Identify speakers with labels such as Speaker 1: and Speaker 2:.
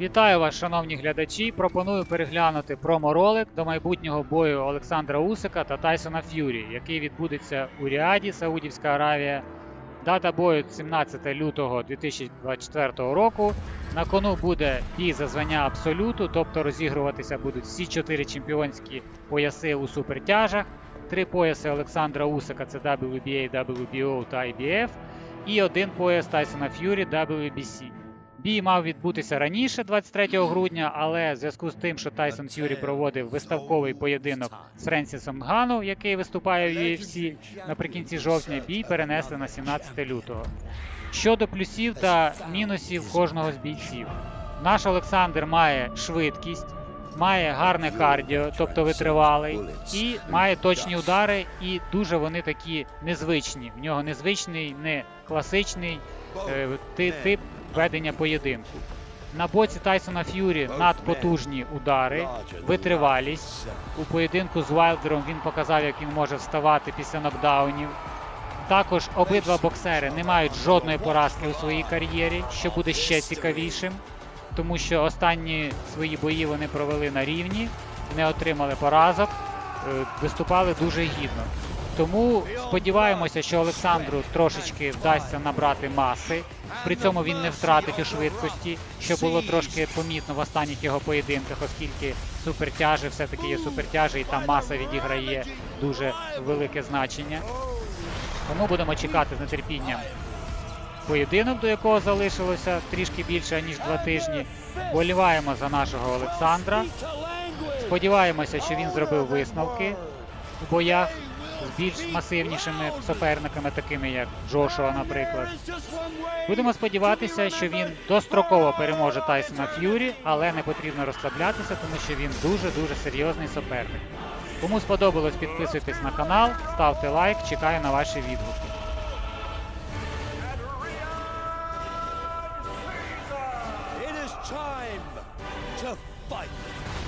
Speaker 1: Вітаю вас, шановні глядачі. Пропоную переглянути промо-ролик до майбутнього бою Олександра Усика та Тайсона Ф'юрі, який відбудеться у Ріаді, Саудівська Аравія. Дата бою 17 лютого 2024 року. На кону буде бій за звання абсолюту, тобто розігруватися будуть всі чотири чемпіонські пояси у супертяжах. Три пояси Олександра Усика це WBA, WBO та IBF. І один пояс Тайсона Ф'юрі WBC. Бій мав відбутися раніше, 23 грудня, але в зв'язку з тим, що Тайсон Ф'юрі проводив виставковий поєдинок з Френсісом Нгану, який виступає в UFC наприкінці жовтня, бій перенесли на 17 лютого. Щодо плюсів та мінусів кожного з бійців, наш Олександр має швидкість, має гарне кардіо, тобто витривалий, і має точні удари, і дуже вони такі незвичні. В нього незвичний, не класичний е, тип ведення поєдинку. На боці Тайсона Ф'юрі надпотужні удари, витривалість. У поєдинку з Вайлдером він показав, як він може вставати після нокдаунів. Також обидва боксери не мають жодної поразки у своїй кар'єрі, що буде ще цікавішим, тому що останні свої бої вони провели на рівні, не отримали поразок, е, виступали дуже гідно. Тому сподіваємося, що Олександру трошечки вдасться набрати маси. При цьому він не втратить у швидкості, що було трошки помітно в останніх його поєдинках, оскільки супертяжі все-таки є супертяжі, і там маса відіграє дуже велике значення. Тому будемо чекати з нетерпінням поєдинок, до якого залишилося трішки більше ніж два тижні. Боліваємо за нашого Олександра. Сподіваємося, що він зробив висновки в боях більш масивнішими суперниками, такими як Джошуа, наприклад. Будемо сподіватися, що він достроково переможе Тайсона Ф'юрі, але не потрібно розслаблятися, тому що він дуже-дуже серйозний суперник. Кому сподобалось, підписуйтесь на канал, ставте лайк, чекаю на ваші відгуки.
Speaker 2: Time to fight.